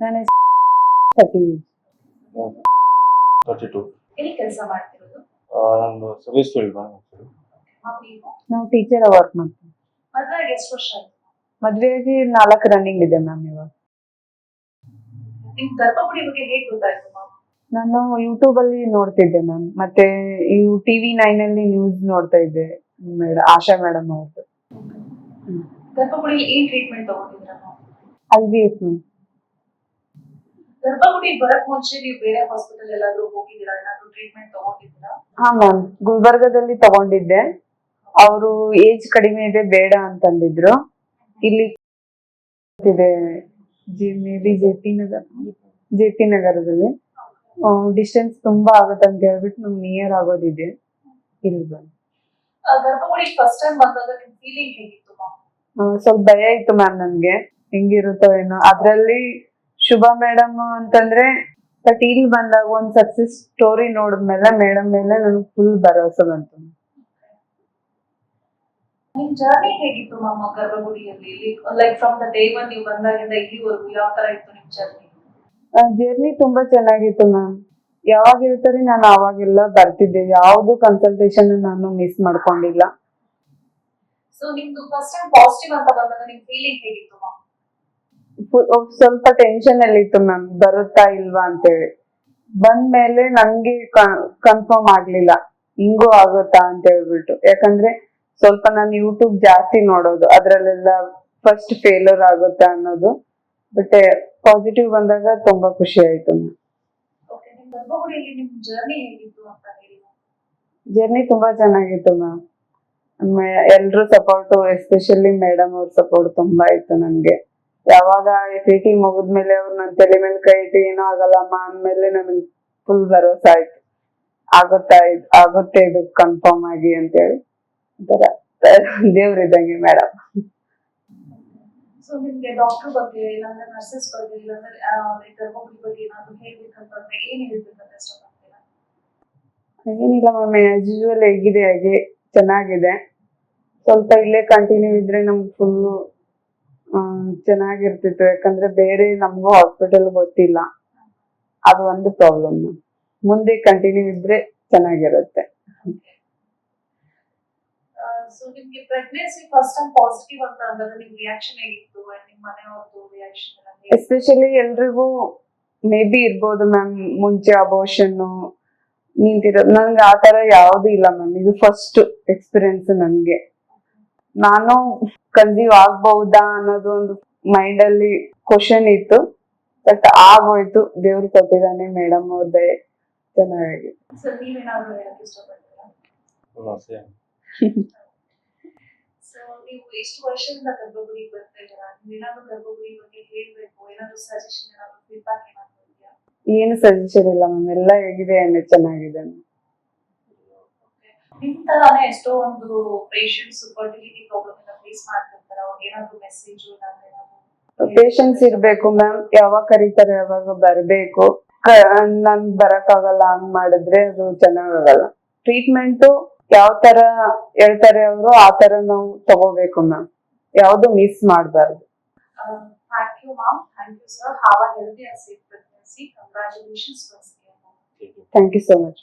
ನನ್ನ thirty to service field ನೀವು ನಾವು ಟೀಚರ್ ವರ್ಕ್ ಮಾಡ್ತೀವಿ. ಮದುವೆಗೆ ನಾಲ್ಕು ರನ್ನಿಂಗ್ ಇದೆ ಮ್ಯಾಮ್ ಇವಾಗ. ನಾನು ಯೂಟ್ಯೂಬ್ ಅಲ್ಲಿ ನೋಡ್ತಿದ್ದೆ ಮ್ಯಾಮ್ ಮತ್ತೆ ಇವು ಟಿವಿ ನೈನ್ ಅಲ್ಲಿ ನ್ಯೂಸ್ ನೋಡ್ತಾ ಇದ್ದೆ ಮೇಡಮ್ ಆಶಾ ಮೇಡಮ್ ಅವ್ರದ್ದು ಗರ್ಭಗುಡಿ ಏನ್ ಟ್ರೀಟ್ಮೆಂಟ್ ತಗೊಂಡಿದ್ರ ಐ ವಿ ಎಫ್ ಗರ್ಭಗುಡಿ ಬರಕ್ ಮುಂಚೆ ನೀವು ಬೇರೆ ಹಾಸ್ಪಿಟಲ್ ಎಲ್ಲಾದ್ರೂ ಹೋಗಿದ್ದೀರಾ? ಏನಾದ್ರು ಟ್ರೀಟ್ಮೆಂಟ್ ತಗೊಂಡಿದ್ದೀರಾ? ಹಾ ಮ್ಯಾಮ್ ಗುಲ್ಬರ್ಗದಲ್ಲಿ ತಗೊಂಡಿದ್ದೆ. ಅವರು ಏಜ್ ಕಡಿಮೆ ಇದೆ ಬೇಡ ಅಂತಂದಿದ್ರು ಇಲ್ಲಿ ಇದೆ G P Nagar. J P ನಗರದಲ್ಲಿ. ಡಿಸ್ಟೆನ್ಸ್ ತುಂಬಾ ಆಗುತ್ತೆ ಅಂತ ಹೇಳ್ಬಿಟ್ಟು ನಮ್ಗೆ ನಿಯರ್ ಆಗೋದಿದೆ. ಇಲ್ಲಿ ಬಂದು. ಗರ್ಭಗುಡಿ ಫಸ್ಟ್ ಟೈಮ್ ಬಂದಾಗ ನಿಮ್ ಫೀಲಿಂಗ್ ಹೇಗಿತ್ತು? ಸ್ವಲ್ಪ ಭಯ ಇತ್ತು ಮ್ಯಾಮ್ ನನ್ಗೆ. ಹೆಂಗಿರುತ್ತೋ ಏನೋ. ಅದ್ರಲ್ಲಿ ಶುಭ ಮೇಡಮ್ ಅಂತಂದ್ರೆ ಬಟ್ ಇಲ್ಲಿ ಬಂದಾಗ ಒಂದ್ ಸಕ್ಸಸ್ ಸ್ಟೋರಿ ನೋಡಿದ್ಮೇಲೆ ಮೇಡಮ್ ಮೇಲೆ ನನ್ಗೆ ಫುಲ್ ಭರವಸೆ ಬಂತು. ನಿಮ್ ಜರ್ನಿ ಹೇಗಿತ್ತು ma'am ಗರ್ಭಗುಡಿಯಲ್ಲಿ? Like from the day one ನೀವು ಬಂದಾಗಿಂದ ಇಲ್ಲಿವರೆಗೂ ಯಾವ ತರ ಇತ್ತು ನಿಮ್ ಜರ್ನಿ ಜರ್ನಿ ತುಂಬಾ ಚೆನ್ನಾಗಿತ್ತು ಮ್ಯಾಮ್ ಯಾವಾಗ ಇರ್ತಾರೆ ನಾನು ಅವಾಗೆಲ್ಲ ಬರ್ತಿದ್ದೆ. ಯಾವ್ದು ಕನ್ಸಲ್ಟೇಷನ್ ನಾನು ಮಿಸ್ ಮಾಡ್ಕೊಂಡಿಲ್ಲ. ಸೊ ನಿಮ್ದು ಫಸ್ಟ್ ಟೈಮ್ ಪಾಸಿಟಿವ್ ಅಂತ ಬಂದಾಗ ನಿಮ್ ಫೀಲಿಂಗ್ ಹೇಗಿತ್ತು ಸ್ವಲ್ಪ ಟೆನ್ಷನ್ ಅಲ್ಲಿ ಇತ್ತು ಮ್ಯಾಮ್ ಬರುತ್ತಾ ಇಲ್ವಾ ಅಂತೇಳಿ. ಬಂದ್ಮೇಲೆ ನಂಗೆ ಕನ್ಫರ್ಮ್ ಆಗ್ಲಿಲ್ಲ. ಹಿಂಗೂ ಆಗುತ್ತಾ ಅಂತ ಹೇಳ್ಬಿಟ್ಟು. ಯಾಕಂದ್ರೆ ಸ್ವಲ್ಪ ನಾನು ಯೂಟ್ಯೂಬ್ ಜಾಸ್ತಿ ನೋಡೋದು. ಅದ್ರಲ್ಲೆಲ್ಲ ಫಸ್ಟ್ ಫೇಲರ್ ಆಗುತ್ತಾ ಅನ್ನೋದು. ಬಟ್ ಪಾಸಿಟಿವ್ ಬಂದಾಗ ತುಂಬಾ ಖುಷಿ ಆಯ್ತು ಜರ್ನಿ ತುಂಬಾ ಚೆನ್ನಾಗಿತ್ತು ಮ್ಯಾಮ್ ಎಲ್ರು ಸಪೋರ್ಟ್ ಎಸ್ಪೆಷಲಿ ಮೇಡಮ್ ಅವ್ರ ಸಪೋರ್ಟ್ ತುಂಬಾ ಇತ್ತು ನನ್ಗೆ. ಯಾವಾಗ ಟಿ ಮುಗಿದ್ಮೇಲೆ ಅವ್ರು ನನ್ ತಲೆ ಮೇಲೆ ಕೈ ಇಟ್ಟು ಏನೂ ಆಗಲ್ಲಮ್ಮ ಅಂದ್ಮೇಲೆ ನನಗೆ ಫುಲ್ ಭರೋಸೆ ಆಯ್ತು. ಆಗುತ್ತಾ ಇದು ಆಗುತ್ತೆ ಇದು ಕನ್ಫರ್ಮ್ ಆಗಿ ಅಂತ ಹೇಳಿ ಒಂಥರ ದೇವ್ರಿದ್ದಂಗೆ ಮೇಡಮ್ ಸೊ ನಿಮ್ಗೆ ಡಾಕ್ಟರ್ ಬಗ್ಗೆ ಇಲ್ಲಾಂದ್ರೆ ನರ್ಸಸ್ ಬಗ್ಗೆ ಇಲ್ಲಾಂದ್ರೆ ಗರ್ಭಗುಡಿ ಬಗ್ಗೆ ಏನಾದ್ರು ಹೇಳ್ಬೇಕಂತಂದ್ರೆ ಏನ್ ಹೇಳ್ಬೇಕಂತ ಇಷ್ಟಪಡ್ತೀರಾ? ಏನಿಲ್ಲ ಮ್ಯಾಮ್ ಆಸ್ ಯೂಶುವಲ್ ಹೇಗಿದೆ ಹಾಗೆ ಚೆನ್ನಾಗಿದೆ. ಸ್ವಲ್ಪ ಇಲ್ಲೇ ಕಂಟಿನ್ಯೂ ಇದ್ರೆ ನಮ್ಗೆ ಫುಲ್ಲು ಚೆನ್ನಾಗಿರ್ತಿತ್ತು. ಯಾಕಂದ್ರೆ ಬೇರೆ ನಮಗೂ ಹಾಸ್ಪಿಟಲ್ ಗೊತ್ತಿಲ್ಲ. ಅದು ಒಂದು ಪ್ರಾಬ್ಲಮ್ ಮುಂದೆ ಕಂಟಿನ್ಯೂ ಇದ್ರೆ ಚೆನ್ನಾಗಿರುತ್ತೆ. ಸೊ ನಿಮ್ಗೆ ಪ್ರೆಗ್ನೆನ್ಸಿ ಫಸ್ಟ್ ಟೈಮ್ ಪಾಸಿಟಿವ್ ಅಂತ ಅಂದಾಗ ನಿಮ್ ರಿಯಾಕ್ಷನ್ ಹೇಗಿತ್ತು? And ನಿಮ್ ಮನೆಯವ್ರದ್ದು ರಿಯಾಕ್ಷನ್ ಎಲ್ಲ ಹೇಗಿತ್ತು? ಎಸ್ಪೆಷಲಿ ಎಲ್ರಿಗೂ ಮೇ ಬಿ ಇರ್ಬೋದು ಮ್ಯಾಮ್ ಮುಂಚೆ ಅಬೋಷನ್ ನಿಂತಿರೋದು. ನನ್ಗೆ ಆ ತರ ಯಾವ್ದು ಇಲ್ಲ ಮ್ಯಾಮ್ ಇದು ಫಸ್ಟ್ ಎಕ್ಸ್ಪೀರಿಯನ್ಸ್ ನನ್ಗೆ ನಾನು ಕನ್ಸೀವ್ ಆಗ್ಬಹುದಾ ಅನ್ನೋದು ಒಂದು ಮೈಂಡ್ ಅಲ್ಲಿ ಕ್ವಶನ್ ಇತ್ತು. ಬಟ್ ಆಗೋಯ್ತು. ದೇವ್ರು ಕೊಟ್ಟಿದ್ದಾನೆ ಮೇಡಮ್ ಅವ್ರದ್ದೇ ಚೆನ್ನಾಗಿ. ಎಷ್ಟು ವರ್ಷದಿಂದ ಗರ್ಭಗುಡಿ ಬರ್ತಾ ಇದ್ದೀರಾ? ನೀವೇನಾದ್ರು ಗರ್ಭಗುಡಿ ಬಗ್ಗೆ ಹೇಳ್ಬೇಕು. ಏನಾದ್ರು ಸಜೆಷನ್ ಏನಾದ್ರು ಫೀಡ್ಬ್ಯಾಕ್ ಏನಾದ್ರು ಏನು ಸಜೆಷನ್ ಇಲ್ಲ ಮ್ಯಾಮ್ ಎಲ್ಲ ಹೇಗಿದೆ ಎಣ್ಣೆ ಚೆನ್ನಾಗಿದೆ ನಿಮ್ ತರಾನೇ ಎಷ್ಟೋ ಒಂದು ಪೇಷಂಟ್ಸ್ ಫರ್ಟಿಲಿಟಿ ಪ್ರಾಬ್ಲಮ್ ಇಂದ ಫೇಸ್ ಮಾಡ್ತಿರ್ತಾರೆ. ಅವ್ರಿಗೆ ಏನಾದ್ರು ಮೆಸೇಜ್ ಇಲ್ಲಾಂದ್ರೆ ಪೇಷನ್ಸ್ ಇರ್ಬೇಕು ಮ್ಯಾಮ್ ಯಾವಾಗ ಕರೀತಾರೆ ಯಾವಾಗ ಬರಬೇಕು? ನನ್ ಬರಕ್ಕಾಗಲ್ಲ ಹಂಗ್ ಮಾಡಿದ್ರೆ ಅದು ಚೆನ್ನಾಗಲ್ಲ. ಟ್ರೀಟ್ಮೆಂಟ್ ಯಾವ ತರ ಹೇಳ್ತಾರೆ ಅವರು ಆ ತರ ನಾವು ತಗೋಬೇಕು ಮ್ಯಾಮ್ ಯಾವ್ದು ಮಿಸ್ ಮಾಡಬಾರ್ದು. Thank you ma'am thank you sir have a healthy and safe pregnancy congratulations once again. Thank you so much